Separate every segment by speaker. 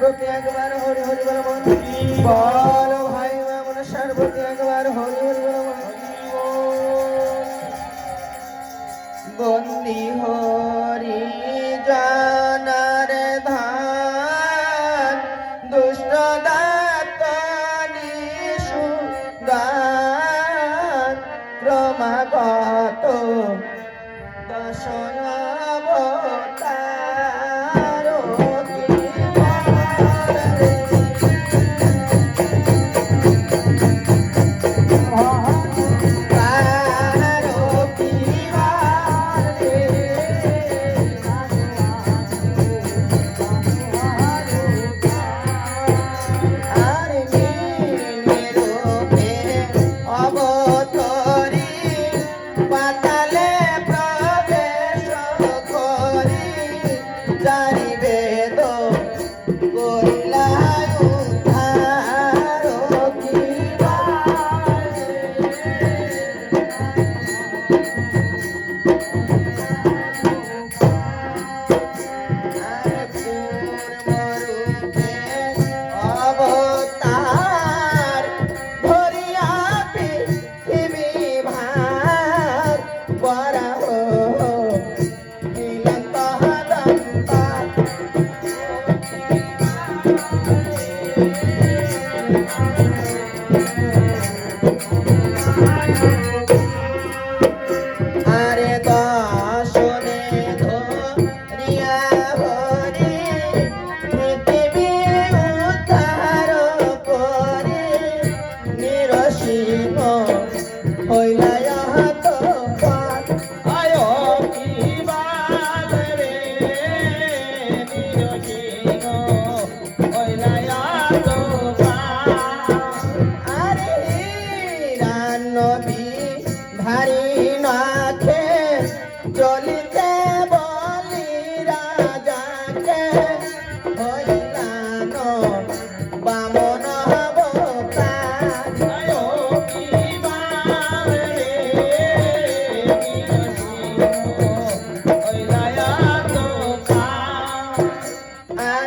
Speaker 1: প্রতি একবার, হরি হরি বল বল? ভাই মামন সর্বতি একবার, হরি হরি বল বন্দি হরি জানার ধান, দুষ্ট দাত নিশু দান ক্রমাগত Thank you.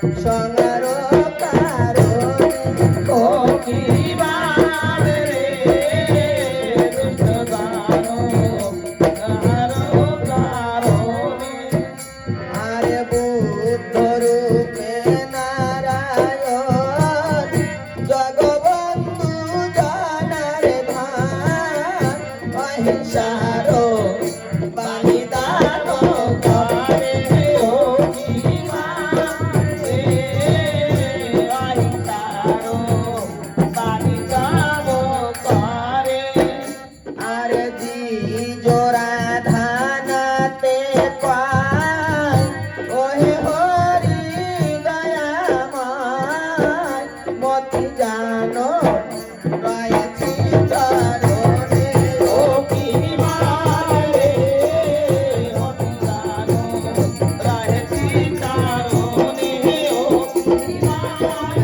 Speaker 1: So. Thank you.